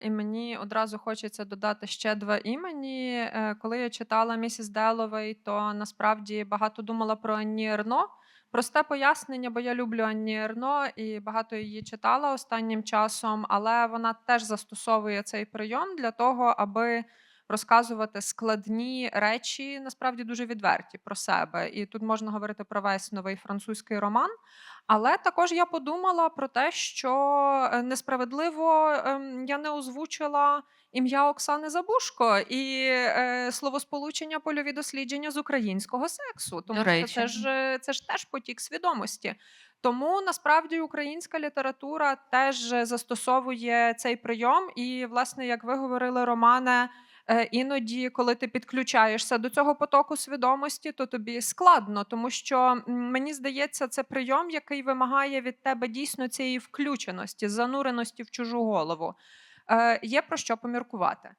І мені одразу хочеться додати ще два імені. Е, коли я читала "Місіс Деловей", то насправді багато думала про Анні Ерно. Просте пояснення, бо я люблю Анні Ерно і багато її читала останнім часом, але вона теж застосовує цей прийом для того, аби розказувати складні речі, насправді дуже відверті про себе. І тут можна говорити про весь новий французький роман. Але також я подумала про те, що, е, несправедливо, ем, я не озвучила ім'я Оксани Забушко і, е, словосполучення "польові дослідження з українського сексу", тому що це ж е, це ж теж потік свідомості. Тому насправді українська література теж застосовує цей прийом. І, власне, як ви говорили, Романе, е, іноді, коли ти підключаєшся до цього потоку свідомості, то тобі складно, тому що, мені здається, це прийом, який вимагає від тебе дійсно цієї включеності, зануреності в чужу голову. Е, є про що поміркувати.